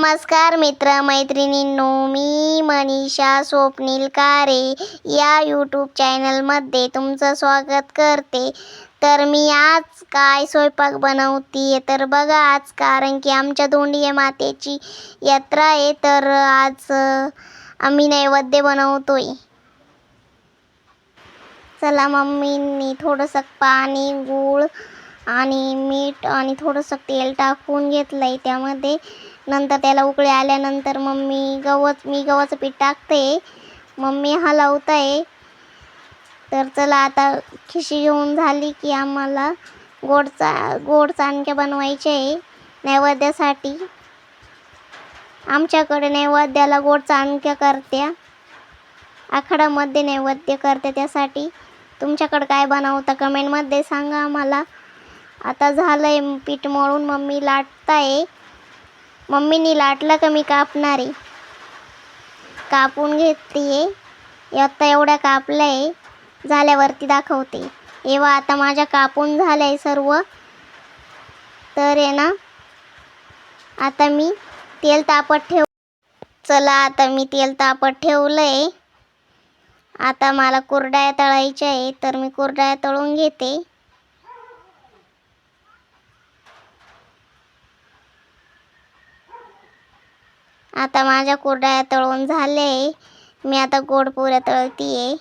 नमस्कार मित्र मैत्रिणींनो मी मनीषा स्वप्नील कारे या यूट्यूब चॅनलमध्ये तुमचं स्वागत करते. तर मी आज काय स्वयंपाक बनवते तर बघा आज कारण की आमच्या दोंडिये मातेची यात्रा आहे तर आज आम्ही नैवेद्य बनवतोय. चला मम्मींनी थोडंसं पाणी गूळ आणि मीठ आणि थोडंसं तेल टाकून घेतलं आहे त्यामध्ये. नंतर त्याला उकळी आल्यानंतर मम्मी गवत मी गव्हाचं पीठ टाकते. मम्मी हलवताय आहे तर चला आता खिशी घेऊन झाली की आम्हाला गोडचा गोड चाणक्या बनवायचे आहे नैवेद्यासाठी. आमच्याकडे नैवेद्याला गोड चाणक्या करत्या. आखाडामध्ये नैवेद्य करते त्यासाठी. तुमच्याकडं काय बनवता कमेंटमध्ये सांगा आम्हाला. आता झालं आहे पीठ मळून मम्मी लाटताय. मम्मीनी लाटलं का मी कापणार? आहे कापून घेते आता एवढं कापलं आहे झाल्यावरती दाखवते. एव्हा आता माझ्या कापून झालं आहे सर्व. तर आहे ना? आता मी तेल तापत ठेव चला आता मी तेल तापत ठेवलं आहे आता मला कुरड्या तळायच्या आहे तर मी कुरड्या तळून घेते. आता माझ्या कुरड्या तळून झाले. मी आता गोड पुऱ्या तळतीये.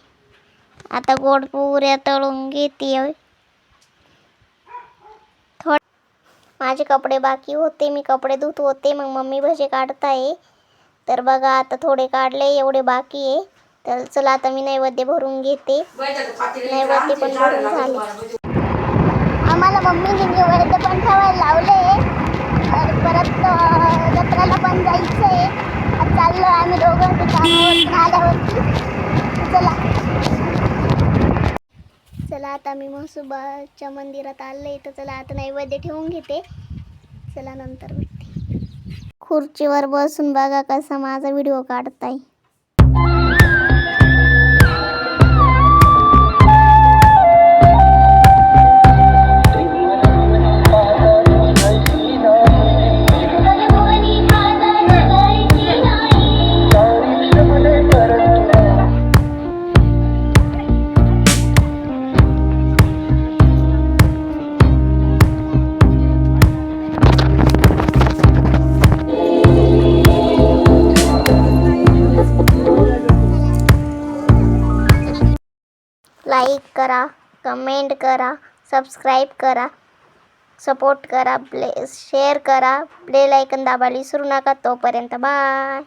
आता गोड पुऱ्या तळून घेते थोड माझे कपडे बाकी होते. मी कपडे धुत होते. मग मम्मी भजे काढताय. तर बघा आता थोडे काढले एवढे बाकी आहे. तर चला आता मी नैवेद्य भरून घेते. नैवेद्य पण भरून झाले. आम्हाला मम्मीने नैवेद्य पण ठेवायला लावले तर परत अं, जत्रेला पण जायचं आहे आज चाललो आम्ही दोघं दुकानावरून आल्यावरती चला. चला आता मी म्हसोबाच्या मंदिरात आले. तर चला आता नैवेद्य ठेवून घेते. चला नंतर भेटते. खुर्चीवर बसून बघा कसा माझा व्हिडिओ काढताय. लाईक करा कमेंट करा सबस्क्राईब करा सपोर्ट करा प्ले शेअर करा बेल आयकन दाबायला विसरू नका तोपर्यंत. बाय.